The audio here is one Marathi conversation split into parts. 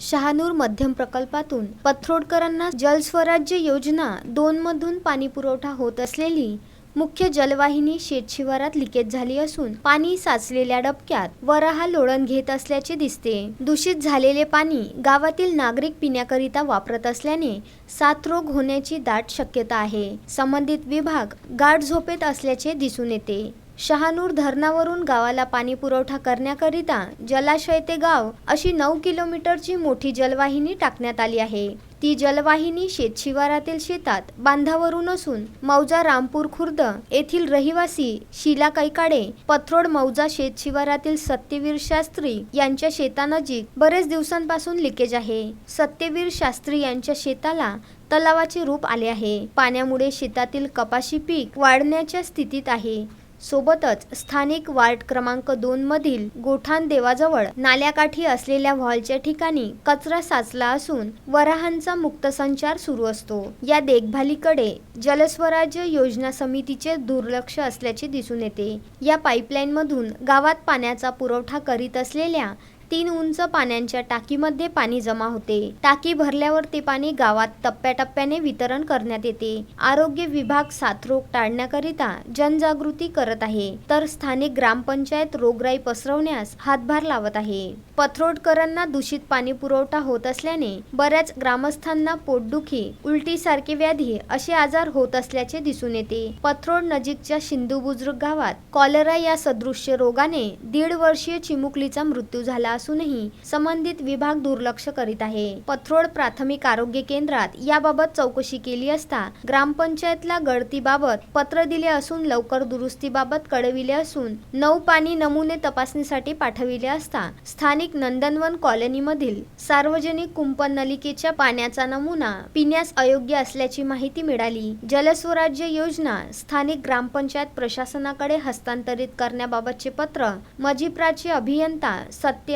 शहानूर मध्यम प्रकल्पातून पथरोडकरांना जलस्वराज्य योजना दोन मधून पाणी पुरवठा होत असलेली मुख्य जलवाहिनी शेतशिवारात लिकेज झाली असून पाणी साचलेल्या डबक्यात वराहा लोळण घेत असल्याचे दिसते. दूषित झालेले पाणी गावातील नागरिक पिण्याकरिता वापरत असल्याने साथरोग होण्याची दाट शक्यता आहे. संबंधित विभाग गाढ झोपेत असल्याचे दिसून येते. शहानूर धरणावरून गावाला पाणी पुरवठा करण्याकरिता जलाशय ते गाव अशी नऊ किलोमीटरची मोठी जलवाहिनी टाकण्यात आली आहे. ती जलवाहिनी शेतशिवारातील शेतात बांधावरून असून मौजा रामपूर खुर्द येथील रहिवासी शिला कैकाडे पथरोड मौजा शेतशिवारातील सत्यवीर शास्त्री यांच्या शेतानजीक बरेच दिवसांपासून लिकेज आहे. सत्यवीर शास्त्री यांच्या शेताला तलावाचे रूप आले आहे. पाण्यामुळे शेतातील कपाशी पीक वाढण्याच्या स्थितीत आहे. सोबतच स्थानिक वार्ड क्रमांक दोन मधील गोठाण देवाजवळ नाल्याकाठी असलेल्या व्हॉलच्या ठिकाणी कचरा साचला असून वराहांचा मुक्त संचार सुरू असतो. या देखभालीकडे जलस्वराज्य योजना समितीचे दुर्लक्ष असल्याचे दिसून येते. या पाईपलाईन मधून गावात पाण्याचा पुरवठा करीत असलेल्या तीन उंच पाण्याच्या टाकीमध्ये पाणी जमा होते. टाकी भरल्यावर ते पाणी गावात टप्प्याटप्प्याने वितरण करण्यात येते. आरोग्य विभाग साथरोग टाळण्याकरिता जनजागृती करत आहे. तर स्थानिक ग्रामपंचायत रोगराई पसरवण्यास हातभार लावत आहे. पथरोडकरांना दूषित पाणी पुरवठा होत असल्याने बऱ्याच ग्रामस्थांना पोटदुखी उलटी सारखे व्याधी असे आजार होत असल्याचे दिसून येते. पथरोड नजीकच्या सिंधू बुजुर्ग गावात कॉलरा या सदृश्य रोगाने दीड वर्षीय चिमुकलीचा मृत्यू झाला असूनही संबंधित विभाग दुर्लक्ष करीत आहे. पथरोड प्राथमिक आरोग्य केंद्रात याबाबत चौकशी केली असता ग्रामपंचायतला गळतीबाबत पत्र दिले असून लवकर दुरुस्तीबाबत कळविले असून नऊ पाणी नमुने तपासणीसाठी पाठविले असता स्थानिक नंदनवन कॉलनीमधील सार्वजनिक कुंपण नलिकेच्या पाण्याचा नमुना पिण्यास अयोग्य असल्याची माहिती मिळाली. जलस्वराज्य योजना स्थानिक ग्रामपंचायत प्रशासनाकडे हस्तांतरित करण्याबाबतचे पत्र मजिप्राचे अभियंता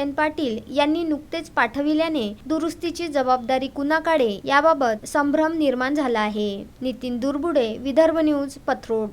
सत्यन पाटील यांनी नुकतेच पाठविल्याने दुरुस्तीची जबाबदारी कुणाकडे याबाबत संभ्रम निर्माण झाला आहे. नितीन दुर्बुडे विदर्भ न्यूज पथरोड.